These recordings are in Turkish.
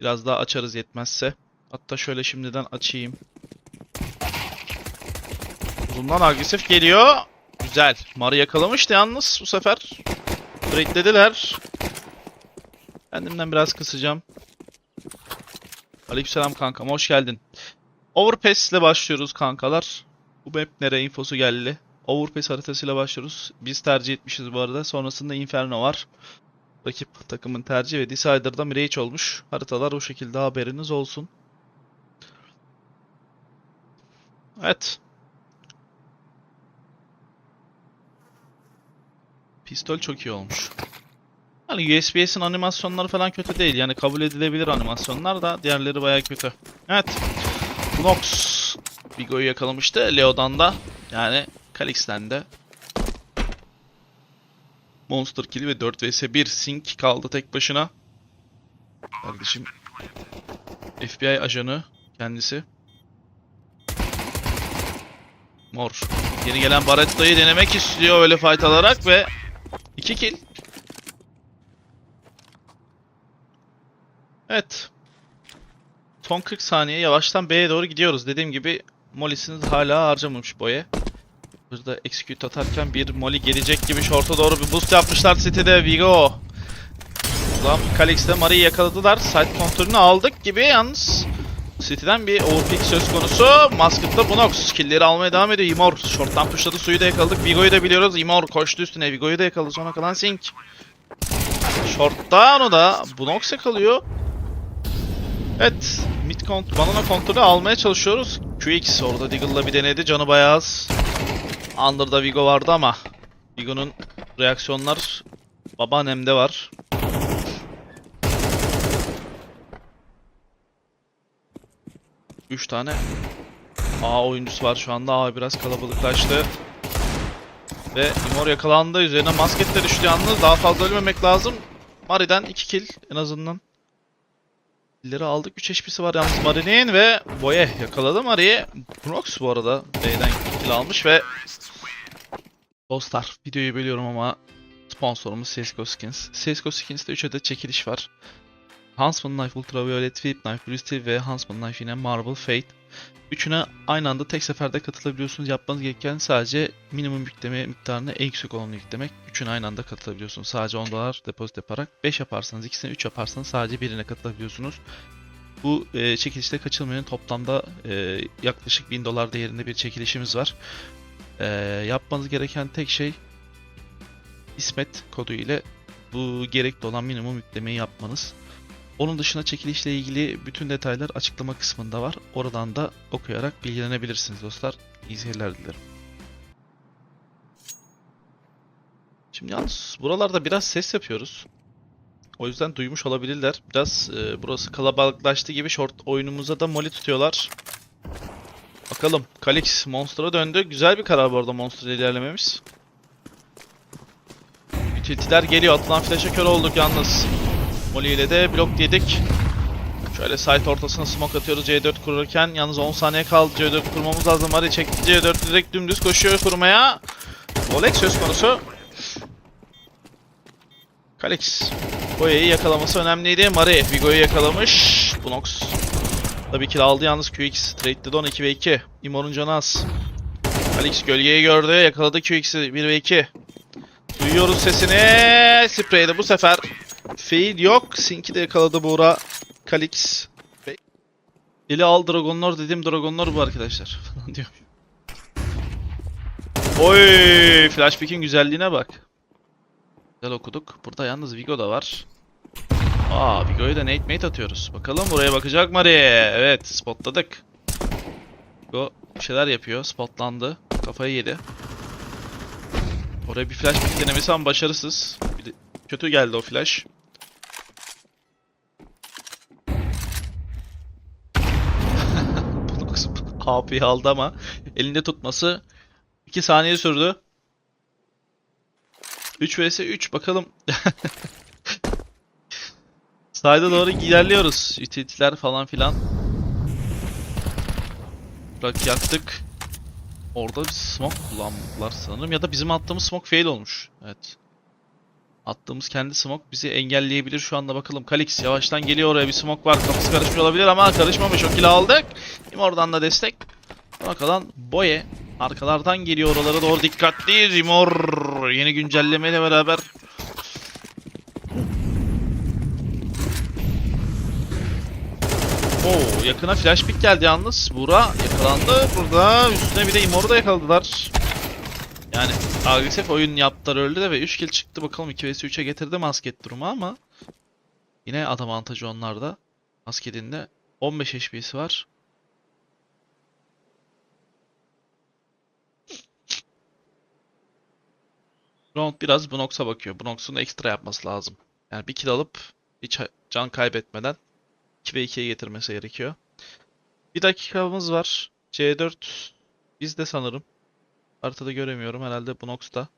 Biraz daha açarız yetmezse. Hatta şöyle şimdiden açayım. Uzundan agresif geliyor. Güzel. Marı yakalamıştı yalnız bu sefer. Breaklediler. Kendimden biraz kısacağım. Aleykümselam kankam hoş geldin. Overpass ile başlıyoruz kankalar. Bu map nereye infosu geldi. Overpass haritasıyla başlıyoruz. Biz tercih etmişiz bu arada. Sonrasında Inferno var. Rakip takımın tercihi ve Decider'da Mirage olmuş. Haritalar o şekilde haberiniz olsun. Evet. Pistol çok iyi olmuş. Yani USPS'in animasyonları falan kötü değil. Yani kabul edilebilir animasyonlar da diğerleri baya kötü. Evet. Nox Vigo'yu yakalamıştı. Leo'dan da yani Calix'ten de Monster Kill ve 4 vs 1 Sync kaldı tek başına. Kardeşim FBI ajanı kendisi. Mor. Yeni gelen Baretta'yı denemek istiyor öyle fight alarak ve 2 kill. Evet. Son 40 saniye yavaştan B'ye doğru gidiyoruz. Dediğim gibi Molly'sini hala harcamamış Boye. Burada execute atarken bir Molly gelecek gibi short'a doğru bir boost yapmışlar City'de Vigo. Ulan Calix'te Mari'yi yakaladılar. Side kontrolünü aldık gibi yalnız City'den bir overpick söz konusu. Muskett'ta Bunox killleri almaya devam ediyor. Imor short'tan pushladı. Suyu da yakaladık. Vigo'yu da biliyoruz. Imor koştu üstüne. Vigo'yu da yakaladı. Sonra kalan Sink. Short'ta onu da Bunox yakalıyor. Evet. Mid kont banana kontrolü almaya çalışıyoruz. QX orada Deagle'la bir denedi. Canı bayağı az. Under'da Vigo vardı ama Vigo'nun reaksiyonlar babaannemde var. Üç tane A oyuncusu var şu anda. A biraz kalabalıklaştı. Ve Imor yakalandı. Üzerine masket de düştü yalnız. Daha fazla ölmemek lazım. Mari'den 2 kill en azından. Killleri aldık. 3 HP'si var yalnız Mari'nin ve Boye yakaladı Mari'yi. Brox bu arada B'den kill almış ve Dostlar videoyu bölüyorum ama sponsorumuz CSGO Skins. CSGO Skins'te 3 adet çekiliş var. Huntsman Knife Ultraviolet, Flip Knife, Blue ve Huntsman Knife yine Marble Fate. Üçüne aynı anda tek seferde katılabiliyorsunuz. Yapmanız gereken sadece minimum yükleme miktarını en yüksek olanı yüklemek. Üçüne aynı anda katılabiliyorsunuz. Sadece 10 dolar depozit yaparak. 5 yaparsanız ikisine 3 yaparsanız sadece birine katılabiliyorsunuz. Bu e, çekilişte kaçılmayan toplamda e, yaklaşık 1000 dolar değerinde bir çekilişimiz var. Ee, yapmanız gereken tek şey İsmet kodu ile bu gerekli olan minimum yüklemeyi yapmanız. Onun dışında çekilişle ilgili bütün detaylar açıklama kısmında var. Oradan da okuyarak bilgilenebilirsiniz dostlar. İyi seyirler dilerim. Şimdi yalnız buralarda biraz ses yapıyoruz. O yüzden duymuş olabilirler. Biraz e, burası kalabalıklaştı gibi short oyunumuza da molly tutuyorlar. Bakalım. Kalix Monster'a döndü. Güzel bir karar bu arada Monster'a ilerlememiz. Utility'ler geliyor. Atılan flash'a kör olduk yalnız. Molly ile de blok yedik. Şöyle site ortasına smoke atıyoruz C4 kurarken. Yalnız 10 saniye kaldı. C4 kurmamız lazım. Mari çekti C4 direkt dümdüz koşuyor kurmaya. Volek söz konusu. Kalix. Boya'yı yakalaması önemliydi. Mari Vigo'yu yakalamış. Bunox Tabii kill aldı yalnız QX. Trade'de Don 2 ve 2. Imor'un canı az. Alex gölgeyi gördü. Yakaladı QX'i 1 ve 2. Duyuyoruz sesini. Spray'de bu sefer fail yok. Sink'i de yakaladı Buğra. Kalix. Eli al Dragonlar dediğim Dragonlar bu arkadaşlar. Falan diyor. Oy! Flashback'in güzelliğine bak. Güzel okuduk. Burada yalnız Vigo da var. Aa Vigo'ya da nate mate atıyoruz. Bakalım buraya bakacak Mari. Evet spotladık. Vigo bir şeyler yapıyor. Spotlandı. Kafayı yedi. Oraya bir flash pick ama başarısız. Bir de kötü geldi o flash. AP'yi aldı ama elinde tutması 2 saniye sürdü. 3 vs 3 bakalım. Sayda doğru ilerliyoruz. Utility'ler falan filan. Bırak yaktık. Orada bir smoke kullandılar sanırım ya da bizim attığımız smoke fail olmuş. Evet. Attığımız kendi smoke bizi engelleyebilir şu anda bakalım. Kalix yavaştan geliyor oraya bir smoke var. Kafası karışmıyor olabilir ama karışmamış. O kill aldık. Kim oradan da destek. Bakalım Boye arkalardan geliyor oralara doğru dikkatli. Rimor yeni güncellemeyle beraber Oo yakına flash pick geldi yalnız. Bura yakalandı. Burada üstüne bir de Imor'u da yakaladılar. Yani agresif oyun yaptılar öldü de ve 3 kill çıktı. Bakalım 2 vs 3'e getirdi masket durumu ama yine adam avantajı onlarda. Masket'in de 15 HP'si var. Round biraz Bunox'a bakıyor. Bunox'un ekstra yapması lazım. Yani bir kill alıp hiç can kaybetmeden 2 ve 2'ye getirmesi gerekiyor. Bir dakikamız var. C4 bizde sanırım. Haritada göremiyorum. Herhalde Bunox'ta.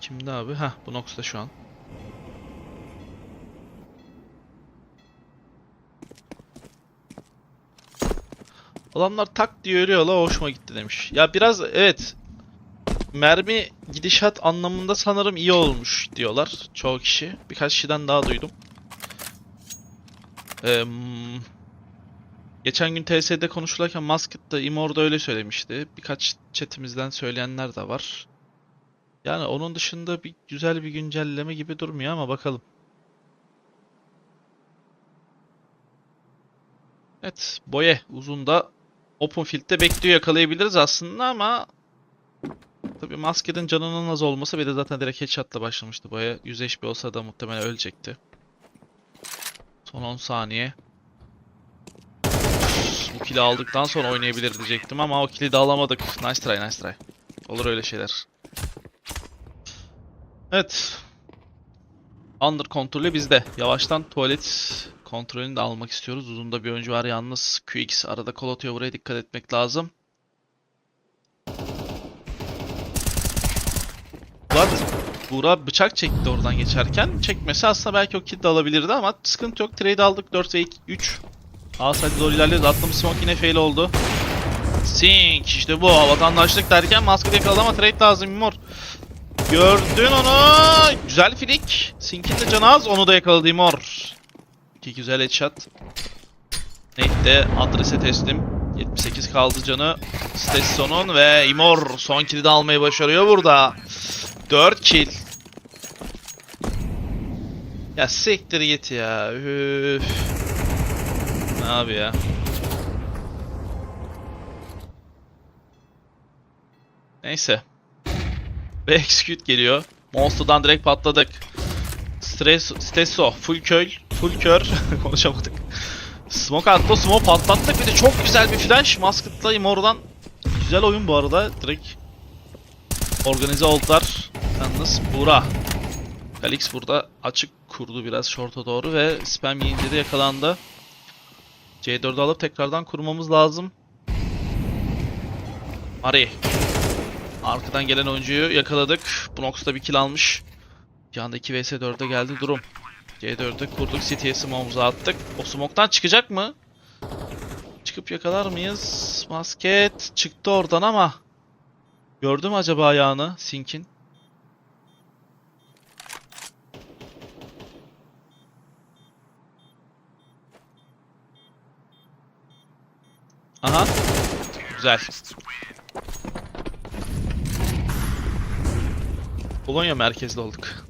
Kimde abi? Heh Bunox'ta şu an. Adamlar tak diye ölüyor la hoşuma gitti demiş. Ya biraz evet mermi gidişat anlamında sanırım iyi olmuş diyorlar çoğu kişi. Birkaç kişiden daha duydum. Eee, geçen gün TS'de konuşulurken Masket'ta Imor da öyle söylemişti. Birkaç chatimizden söyleyenler de var. Yani onun dışında bir güzel bir güncelleme gibi durmuyor ama bakalım. Evet, Boye uzunda Open Field'de bekliyor yakalayabiliriz aslında ama Tabii maskenin canının az olması bir de zaten direkt headshot'la başlamıştı boya. 100 HP olsa da muhtemelen ölecekti. Son 10 saniye. Bu kill'i aldıktan sonra oynayabilir diyecektim ama o kill'i de alamadık. Nice try, nice try. Olur öyle şeyler. Evet. Under kontrolü bizde. Yavaştan tuvalet kontrolünü de almak istiyoruz. Uzunda bir oyuncu var yalnız. QX arada kol atıyor. Buraya dikkat etmek lazım. Burak, Buğra bıçak çekti oradan geçerken. Çekmesi aslında belki o kill de alabilirdi ama sıkıntı yok. Trade aldık 4 ve 2, 3. A side doğru ilerliyoruz. Attığımız smoke yine fail oldu. Sink işte bu. Vatandaşlık derken maske yakaladı ama trade lazım Mimor. Gördün onu. Güzel flick. Sink'in de canı az. Onu da yakaladı Mimor. İki güzel headshot. Nate de adrese teslim. 78 kaldı canı. Stetson'un ve Imor son kill'i de almayı başarıyor burada. 4 kill. Ya siktir git ya. Üf. Ne abi ya? Neyse. Ve execute geliyor. Monster'dan direkt patladık. Stres, Stesso, full köy, full kör. Konuşamadık. Smoke attı, smoke patlattık. Bir de çok güzel bir flash. Musketla'yım oradan. Güzel oyun bu arada. Direkt organize oldular. Yalnız Buğra. Kalix burada açık kurdu biraz short'a doğru ve spam yiyince yakalandı. C4'ü alıp tekrardan kurmamız lazım. Mari. Arkadan gelen oyuncuyu yakaladık. Bunox da bir kill almış. Bir anda 2 vs 4'e geldi durum. C4'ü kurduk. City'ye smoke'umuzu attık. O smoke'tan çıkacak mı? Çıkıp yakalar mıyız? Masket çıktı oradan ama. Gördü mü acaba ayağını Sink'in? Aha. Güzel. Polonya merkezli olduk.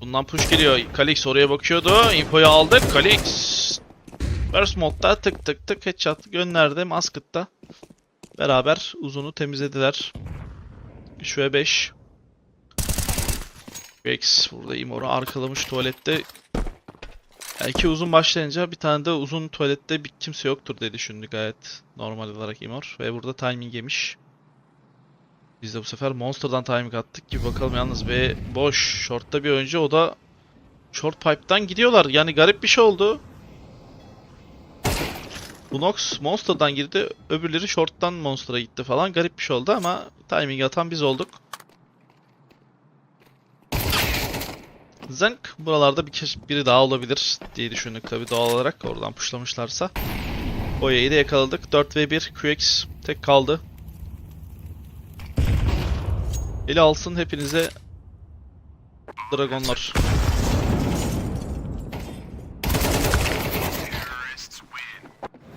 Bundan push geliyor. Kalix oraya bakıyordu. Infoyu aldık. Kalix. Burst modda tık tık tık headshot gönderdi. Musked'da. Beraber uzunu temizlediler. 3 ve 5. Rex burada Imor'u arkalamış tuvalette. Belki uzun başlayınca bir tane de uzun tuvalette bir kimse yoktur diye düşündü gayet normal olarak Imor. Ve burada timing yemiş. Biz de bu sefer Monster'dan timing attık gibi bakalım yalnız ve boş. Short'ta bir oyuncu o da Short Pipe'dan gidiyorlar. Yani garip bir şey oldu. Bunox Monster'dan girdi. Öbürleri Short'tan Monster'a gitti falan. Garip bir şey oldu ama timing atan biz olduk. Zank buralarda bir kişi, biri daha olabilir diye düşündük tabii doğal olarak oradan pushlamışlarsa. Boya'yı da yakaladık. 4 ve 1 QX tek kaldı. Eli alsın hepinize Dragonlar.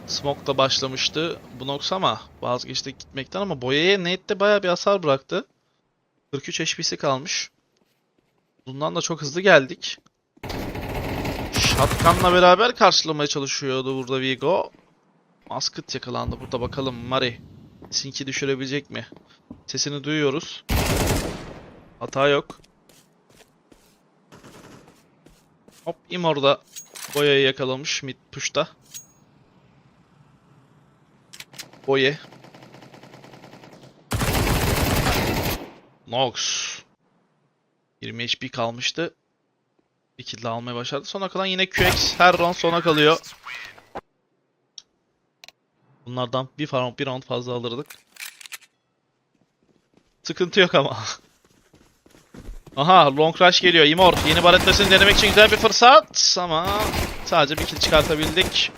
Smoke da başlamıştı Bunox ama vazgeçti gitmekten ama boyaya Nate'de baya bir hasar bıraktı. 43 HP'si kalmış. Bundan da çok hızlı geldik. Shotgun'la beraber karşılamaya çalışıyordu burada Vigo. Musket yakalandı burada bakalım Mari. Sink'i düşürebilecek mi? Sesini duyuyoruz. Hata yok. Hop Imor da Boya'yı yakalamış mid push'ta. Boye. Nox. 20 HP kalmıştı. Bir kill daha almaya başladı. Sona kalan yine QX. Her round sona kalıyor. Bunlardan bir round, bir round fazla alırdık. Sıkıntı yok ama. Aha long rush geliyor. Imor yeni barettasını denemek için güzel bir fırsat ama sadece bir kill çıkartabildik.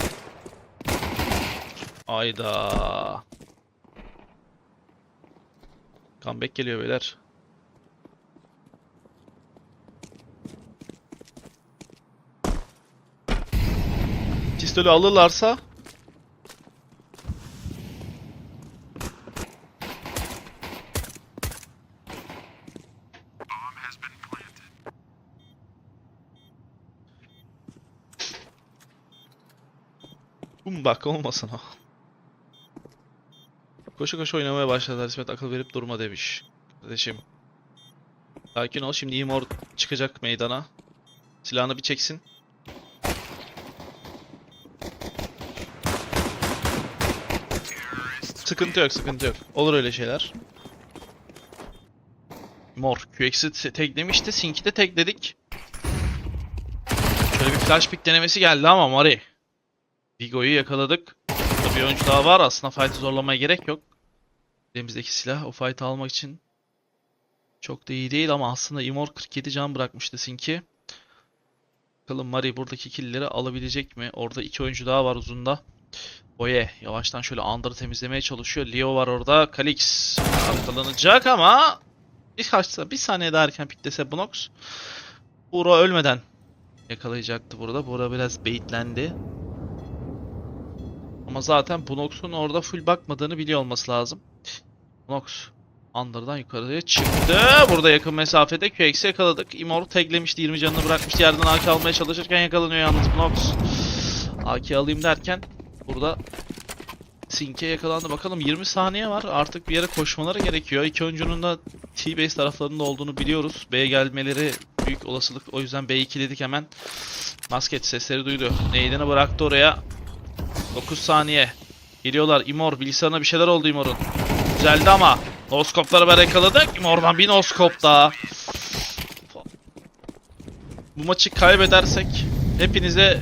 Ayda. Comeback geliyor beyler. Pistolü alırlarsa Bak olmasın o. Koşu koşu oynamaya başladılar. İsmet akıl verip durma demiş. Kardeşim. Sakin ol. Şimdi Imor çıkacak meydana. Silahını bir çeksin. Sıkıntı yok, sıkıntı yok. Olur öyle şeyler. Mor. QX'i te- teklemişti. Sink'i de tekledik. Şöyle bir flash pick denemesi geldi ama Mari. Vigo'yu yakaladık. Burada bir oyuncu daha var. Aslında fight'ı zorlamaya gerek yok. Elimizdeki silah o fight'ı almak için çok da iyi değil ama aslında Imor 47 can bırakmıştı Sink'i. Bakalım Mari buradaki killleri alabilecek mi? Orada iki oyuncu daha var uzunda. Boye yavaştan şöyle Under'ı temizlemeye çalışıyor. Leo var orada. Kalix arkalanacak ama birkaç bir saniye daha erken piklese Bunox. Buğra ölmeden yakalayacaktı burada. Buğra biraz baitlendi. Ama zaten Bunox'un orada full bakmadığını biliyor olması lazım. Bunox Under'dan yukarıya çıktı. Burada yakın mesafede QX'i yakaladık. Imor taglemişti. 20 canını bırakmıştı. Yerden AK almaya çalışırken yakalanıyor yalnız Bunox. AK alayım derken burada Sink'e yakalandı. Bakalım 20 saniye var. Artık bir yere koşmaları gerekiyor. İki oyuncunun da T-base taraflarında olduğunu biliyoruz. B'ye gelmeleri büyük olasılık. O yüzden B2 dedik hemen. Masket sesleri duydu. Neydini bıraktı oraya. 9 saniye. Geliyorlar. Imor bilgisayarına bir şeyler oldu Imor'un. Güzeldi ama. Noskopları beraber yakaladık. Imor'dan bir noskop daha. Bu maçı kaybedersek hepinize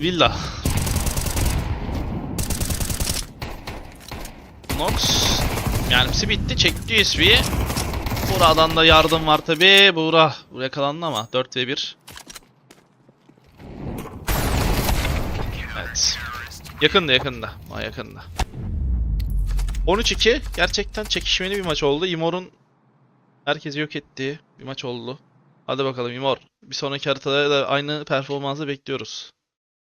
villa. Nox. Mermisi bitti. Çekti USB'yi. Buğra'dan da yardım var tabi. Buğra yakalandı ama 4 ve 1. Evet. Yakında yakında. Ha yakında. 13-2 gerçekten çekişmeli bir maç oldu. Imor'un herkesi yok ettiği bir maç oldu. Hadi bakalım Imor. Bir sonraki haritada da aynı performansı bekliyoruz.